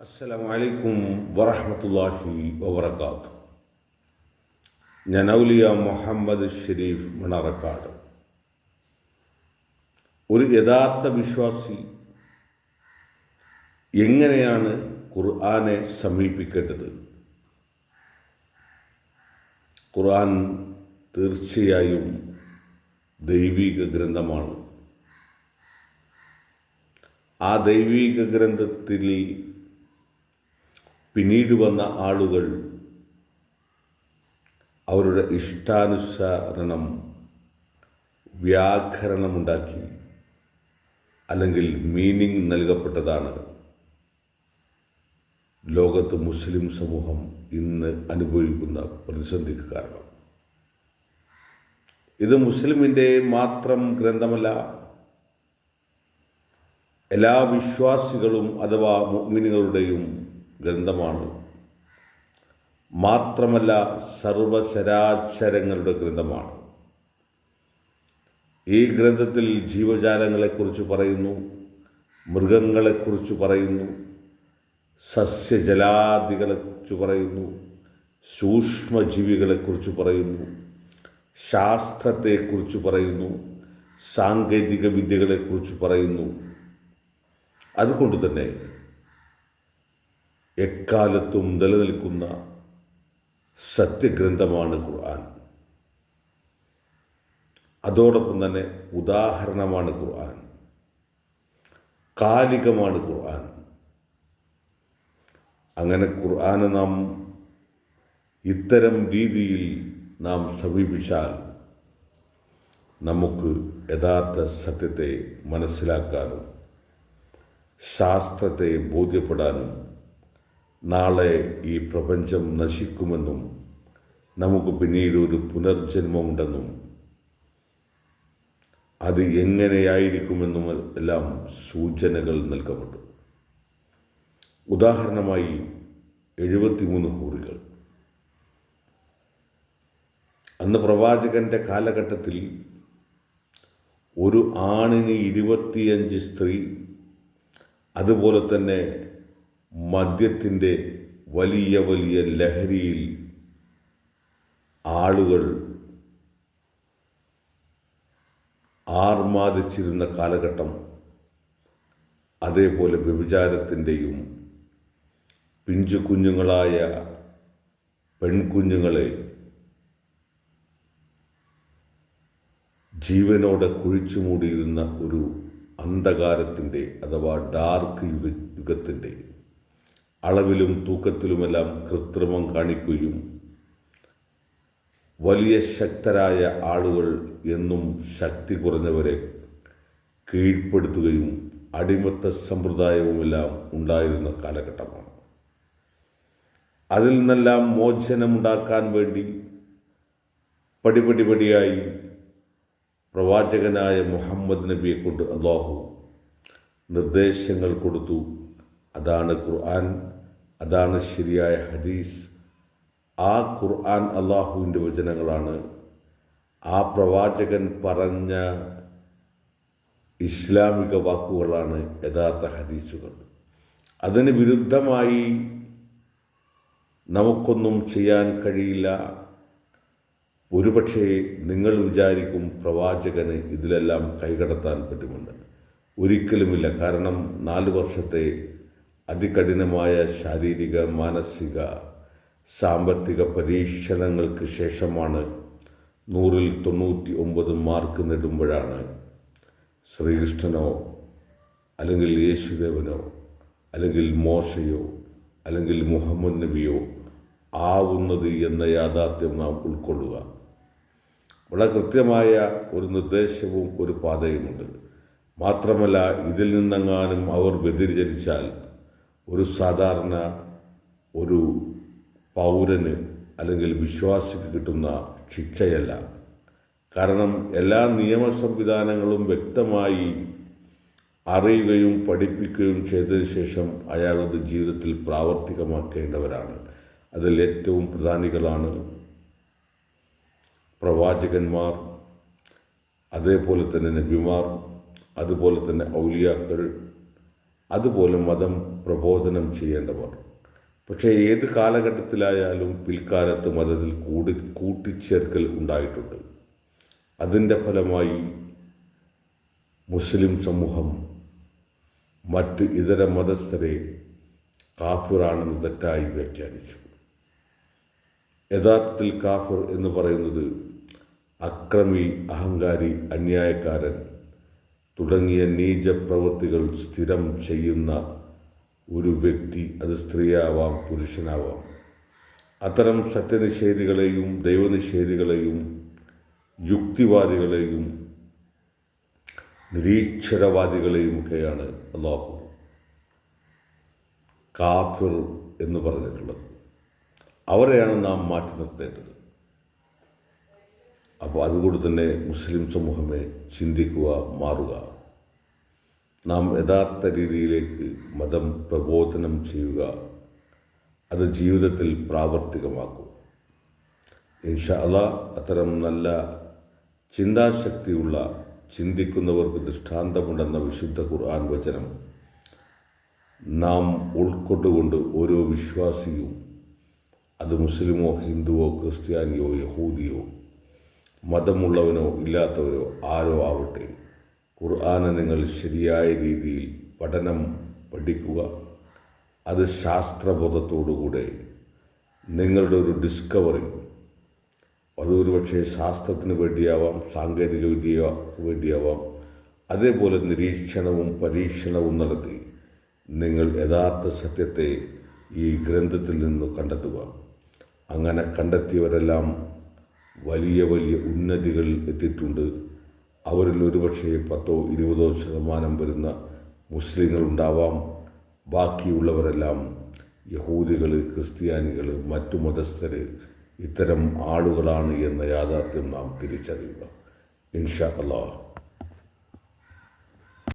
അസ്സലാമു അലൈക്കും വറഹമത്തല്ലാഹി വബർക്കാത്തു ഞാൻ ഔലിയ മുഹമ്മദ് ഷെരീഫ് മണറക്കാട് ഒരു യഥാർത്ഥ വിശ്വാസി എങ്ങനെയാണ് ഖുർആനെ സമീപിക്കേണ്ടത്? ഖുർആൻ തീർച്ചയായും ദൈവിക ഗ്രന്ഥമാണ്. ആ ദൈവിക ഗ്രന്ഥത്തിൽ പിന്നീട് വന്ന ആളുകൾ അവരുടെ ഇഷ്ടാനുസരണം വ്യാകരണമുണ്ടാക്കി അല്ലെങ്കിൽ മീനിങ് നൽകപ്പെട്ടതാണ്. ലോകത്ത് മുസ്ലിം സമൂഹം ഇന്ന് അനുഭവിക്കുന്ന പ്രതിസന്ധിക്ക് കാരണം. ഇത് മുസ്ലിമിന്റെ മാത്രം ഗ്രന്ഥമല്ല. എല്ലാ വിശ്വാസികളും അഥവാ മുഅ്മിനുകളുടെയും ഗ്രന്ഥമാണ്. മാത്രമല്ല സർവശരാചരങ്ങളുടെ ഗ്രന്ഥമാണ്. ഈ ഗ്രന്ഥത്തിൽ ജീവജാലങ്ങളെക്കുറിച്ച് പറയുന്നു മൃഗങ്ങളെക്കുറിച്ച് പറയുന്നു സസ്യജലാദികളെക്കുറിച്ച് പറയുന്നു സൂക്ഷ്മജീവികളെക്കുറിച്ച് പറയുന്നു ശാസ്ത്രത്തെക്കുറിച്ച് പറയുന്നു സാങ്കേതിക വിദ്യകളെക്കുറിച്ച് പറയുന്നു. അതുകൊണ്ട് തന്നെ എക്കാലത്തും നിലനിൽക്കുന്ന സത്യഗ്രന്ഥമാണ് ഖുർആൻ. അതോടൊപ്പം തന്നെ ഉദാഹരണമാണ് ഖുർആൻ. കാലികമാണ് ഖുർആൻ. അങ്ങനെ ഖുർആനെ നാം ഇത്തരം രീതിയിൽ നാം സമീപിച്ചാൽ നമുക്ക് യഥാർത്ഥ സത്യത്തെ മനസ്സിലാക്കാനും ശാസ്ത്രത്തെ ബോധ്യപ്പെടാനും നാളെ ഈ പ്രപഞ്ചം നശിക്കുമെന്നും നമുക്ക് പിന്നീട് ഒരു പുനർജന്മമുണ്ടെന്നും അത് എങ്ങനെയായിരിക്കുമെന്നും എല്ലാം സൂചനകൾ നൽകപ്പെട്ടു. ഉദാഹരണമായി എഴുപത്തിമൂന്ന് ഹൂറികൾ അന്ന് പ്രവാചകന്റെ കാലഘട്ടത്തിൽ ഒരു ആണിന് ഇരുപത്തിയഞ്ച് സ്ത്രീ അതുപോലെ തന്നെ മദ്യത്തിന്റെ വലിയ വലിയ ലഹരിയിൽ ആളുകൾ ആർമാദിച്ചിരുന്ന കാലഘട്ടം അതേപോലെ വ്യഭിചാരത്തിന്റെയും പിഞ്ചു കുഞ്ഞുങ്ങളായ പെൺകുഞ്ഞുങ്ങളെ ജീവനോടെ കുഴിച്ചു മൂടിയിരുന്ന ഒരു അന്ധകാരത്തിന്റെ അഥവാ ഡാർക്ക് യുഗ യുഗത്തിന്റെ അളവിലും തൂക്കത്തിലുമെല്ലാം കൃത്രിമം കാണിക്കുകയും വലിയ ശക്തരായ ആളുകൾ എന്നും ശക്തി കുറഞ്ഞവരെ കീഴ്പ്പെടുത്തുകയും അടിമത്ത സമ്പ്രദായവുമെല്ലാം ഉണ്ടായിരുന്ന കാലഘട്ടമാണ്. അതിൽ നിന്നെല്ലാം മോചനമുണ്ടാക്കാൻ വേണ്ടി പടിപടിപടിയായി പ്രവാചകനായ മുഹമ്മദ് നബിയെ കൊണ്ട് അള്ളാഹു നിർദ്ദേശങ്ങൾ കൊടുത്തു. അതാണ് ഖുർആൻ. അതാണ് ശരിയായ ഹദീസ്. ആ ഖുർആൻ അള്ളാഹുവിന്റെ വചനങ്ങളാണ്. ആ പ്രവാചകൻ പറഞ്ഞ ഇസ്ലാമിക വാക്കുകളാണ് യഥാർത്ഥ ഹദീസുകൾ. അതിന് വിരുദ്ധമായി നമുക്കൊന്നും ചെയ്യാൻ കഴിയില്ല. ഒരുപക്ഷെ നിങ്ങൾ വിചാരിക്കും പ്രവാചകന് ഇതിലെല്ലാം കൈകടത്താൻ പറ്റുമെന്ന്. ഒരിക്കലുമില്ല. കാരണം നാല് വർഷത്തെ അതികഠിനമായ ശാരീരിക മാനസിക സാമ്പത്തിക പരീക്ഷണങ്ങൾക്ക് ശേഷമാണ് നൂറിൽ തൊണ്ണൂറ്റി ഒമ്പത് മാർക്ക് നേടുമ്പോഴാണ് ശ്രീകൃഷ്ണനോ അല്ലെങ്കിൽ യേശുദേവനോ അല്ലെങ്കിൽ മോശയോ അല്ലെങ്കിൽ മുഹമ്മദ് നബിയോ ആവുന്നത് എന്ന യാഥാർത്ഥ്യം നാം ഉൾക്കൊള്ളുക. വളരെ കൃത്യമായ ഒരു നിർദ്ദേശവും ഒരു പാതയുമുണ്ട്. മാത്രമല്ല ഇതിൽ നിന്നെങ്ങാനും അവർ വ്യതിചരിച്ചാൽ ഒരു സാധാരണ ഒരു പൗരന് അല്ലെങ്കിൽ വിശ്വാസിക്ക് കിട്ടുന്ന ശിക്ഷയല്ല. കാരണം എല്ലാ നിയമ സംവിധാനങ്ങളും വ്യക്തമായി അറിയുകയും പഠിപ്പിക്കുകയും ചെയ്തതിന് ശേഷം അയാളുടെ ജീവിതത്തിൽ പ്രാവർത്തികമാക്കേണ്ടവരാണ്. അതിൽ ഏറ്റവും പ്രധാനികളാണ് പ്രവാചകന്മാർ അതേപോലെ തന്നെ നബിമാർ അതുപോലെ തന്നെ ഔലിയാക്കൾ അതുപോലെ മതം പ്രബോധനം ചെയ്യേണ്ടവർ പക്ഷേ ഏത് കാലഘട്ടത്തിലായാലും പിൽക്കാലത്ത് മതത്തിൽ കൂടി കൂട്ടിച്ചേർക്കൽ ഉണ്ടായിട്ടുണ്ട്. അതിന്റെ ഫലമായി മുസ്ലിം സമൂഹം മറ്റ് ഇതര മതസ്ഥരെ കാഫിറാണെന്ന് തെറ്റായി വ്യാഖ്യാനിച്ചു. യഥാർത്ഥത്തിൽ കാഫിർ എന്ന് പറയുന്നത് അക്രമി അഹങ്കാരി അന്യായക്കാരൻ തുടങ്ങിയ നീച പ്രവൃത്തികൾ സ്ഥിരം ചെയ്യുന്ന ഒരു വ്യക്തി അത് സ്ത്രീയാവാം പുരുഷനാവാം. അത്തരം സത്യനിഷേധികളെയും ദൈവനിഷേധികളെയും യുക്തിവാദികളെയും നിരീക്ഷരവാദികളെയുമൊക്കെയാണ് അള്ളാഹു കാഫിർ എന്ന് പറഞ്ഞിട്ടുള്ളത്. അവരെയാണ് നാം മാറ്റി നിർത്തേണ്ടത്. അപ്പോൾ അതുകൊണ്ട് തന്നെ മുസ്ലിം സമൂഹമേ ചിന്തിക്കുക മാറുക. നാം യഥാർത്ഥ രീതിയിലേക്ക് മതം പ്രബോധനം ചെയ്യുക. അത് ജീവിതത്തിൽ പ്രാവർത്തികമാക്കും. ഇൻഷാ അല്ലാ അത്തരം നല്ല ചിന്താശക്തിയുള്ള ചിന്തിക്കുന്നവർക്ക് ദൃഷ്ടാന്തമുണ്ടെന്ന വിശുദ്ധ ഖുർആൻ വചനം നാം ഉൾക്കൊണ്ടുകൊണ്ട് ഓരോ വിശ്വാസിയും അത് മുസ്ലിമോ ഹിന്ദുവോ ക്രിസ്ത്യാനിയോ യഹൂദിയോ മതമുള്ളവനോ ഇല്ലാത്തവരോ ആരോ ആവട്ടെ. ഖുർആാനെ നിങ്ങൾ ശരിയായ രീതിയിൽ പഠനം പഠിക്കുക. അത് ശാസ്ത്രബോധത്തോടുകൂടെ നിങ്ങളുടെ ഒരു ഡിസ്കവറി അതൊരു പക്ഷേ ശാസ്ത്രത്തിന് വേണ്ടിയാവാം സാങ്കേതിക വിദ്യ വേണ്ടിയാവാം. അതേപോലെ നിരീക്ഷണവും പരീക്ഷണവും നടത്തി നിങ്ങൾ യഥാർത്ഥ സത്യത്തെ ഈ ഗ്രന്ഥത്തിൽ നിന്ന് കണ്ടെത്തുക. അങ്ങനെ കണ്ടെത്തിയവരെല്ലാം വലിയ വലിയ ഉന്നതികൾ എത്തിയിട്ടുണ്ട്. അവരിൽ ഒരുപക്ഷെ പത്തോ ഇരുപതോ ശതമാനം വരുന്ന മുസ്ലിങ്ങളുണ്ടാവാം. ബാക്കിയുള്ളവരെല്ലാം യഹൂദികൾ ക്രിസ്ത്യാനികൾ മറ്റു മതസ്ഥർ ഇത്തരം ആളുകളാണ് എന്ന യാഥാർത്ഥ്യം നാം തിരിച്ചറിയുക. ഇൻഷാ അള്ളാഹ്